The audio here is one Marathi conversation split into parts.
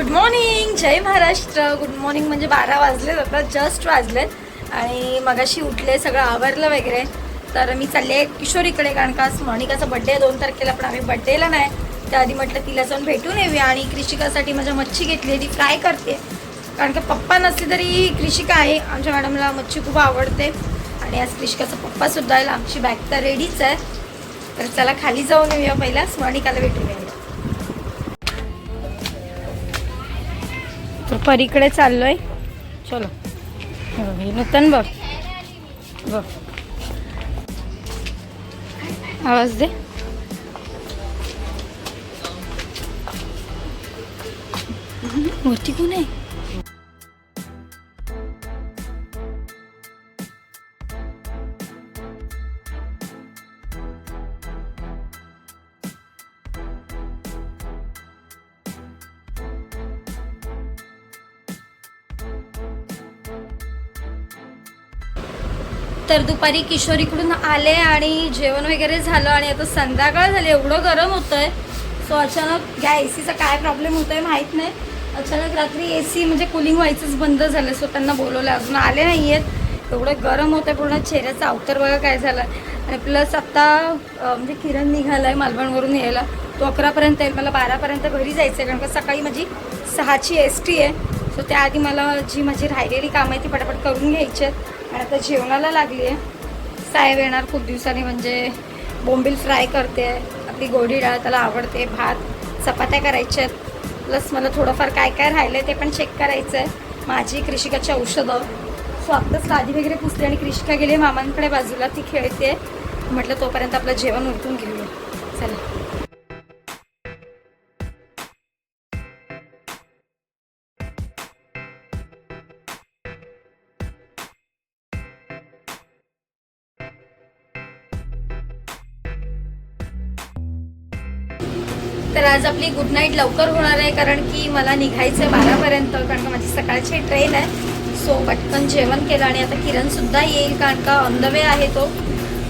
Good morning Jai Maharashtra. Good morning म्हणजे बारा वाजलेत आता जस्ट वाजलेत. आणि मगाशी उठले सगळं आवरलं वगैरे. तर मी चालले आहे किशोरीकडे कारण का आज मोनिकाचा बड्डे आहे दोन तारखेला पण आम्ही बड्डेला नाही. त्याआधी म्हटलं तिला जाऊन भेटून येऊया आणि कृषिकासाठी माझ्या मच्छी घेतली ती फ्राय करते. कारण का पप्पा नसले तरी कृषिका आहे. आमच्या मॅडमला मच्छी खूप आवडते. आणि आज कृषिकाचा पप्पासुद्धा आहे आमची बॅग तर रेडीच आहे. तर चला खाली जाऊन येऊया पहिला स्मरणिकाला भेटून तर परीकडे चाललोय. चलो. हे नूतन बघ. बघ. आवाज दे. वरती कोण आहे? तर दुपारी किशोरीकडून आले आणि जेवण वगैरे झालं आणि आता संध्याकाळ झाली. एवढं गरम होतं आहे सो अचानक या ए सीचा काय प्रॉब्लेम होतो आहे माहीत नाही. अचानक रात्री ए सी म्हणजे कुलिंग व्हायचंच बंद झालं सो त्यांना बोलवलं अजून आले नाही आहेत एवढं गरम होतं आहे पूर्ण चेहऱ्याचा अवतर बघा काय झालं आणि प्लस आत्ता म्हणजे किरण निघाला आहे मालवणवरून यायला. तो अकरापर्यंत येईल. मला बारापर्यंत घरी जायचं आहे कारण का सकाळी माझी सहाची एस टी आहे. सो त्याआधी मला जी माझी राहिलेली कामं आहे ती पटापट करून घ्यायची आहेत. आणि आता जेवणाला लागली आहे. साहेब येणार खूप दिवसांनी म्हणजे बोंबील फ्राय करते आपली गोडी डाळ त्याला आवडते भात चपात्या करायच्या आहेत. प्लस मला थोडंफार काय काय राहिलं आहे ते पण चेक करायचं आहे. माझी कृषिकाची औषधं. सो आत्ताच लादी वगैरे पुसली आणि कृषिका गेली मामांकडे बाजूला ती खेळते. म्हटलं तोपर्यंत आपलं जेवण उरकून घेऊया. चला. तर आज आपली गुड नाईट लवकर होणार आहे कारण की मला निघायचं आहे बारापर्यंत कारण का माझी सकाळची ट्रेन आहे. सो पटकन जेवण केलं आणि आता किरणसुद्धा येईल कारण का ऑन द वे आहे तो.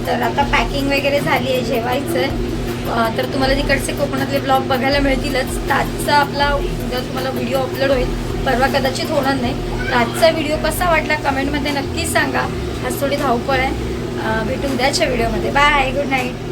तर आता पॅकिंग वगैरे झाली आहे जेवायचं आहे तर तुम्हाला तिकडचे कोकणातले ब्लॉग बघायला मिळतीलच. तर आजचा आपला उद्या तुम्हाला व्हिडिओ अपलोड होईल. परवा कदाचित होणार नाही. तर आजचा व्हिडिओ कसा वाटला कमेंटमध्ये नक्की सांगा. आज थोडी धावपळ आहे. भेटू उद्याच्या व्हिडिओमध्ये बाय गुड नाईट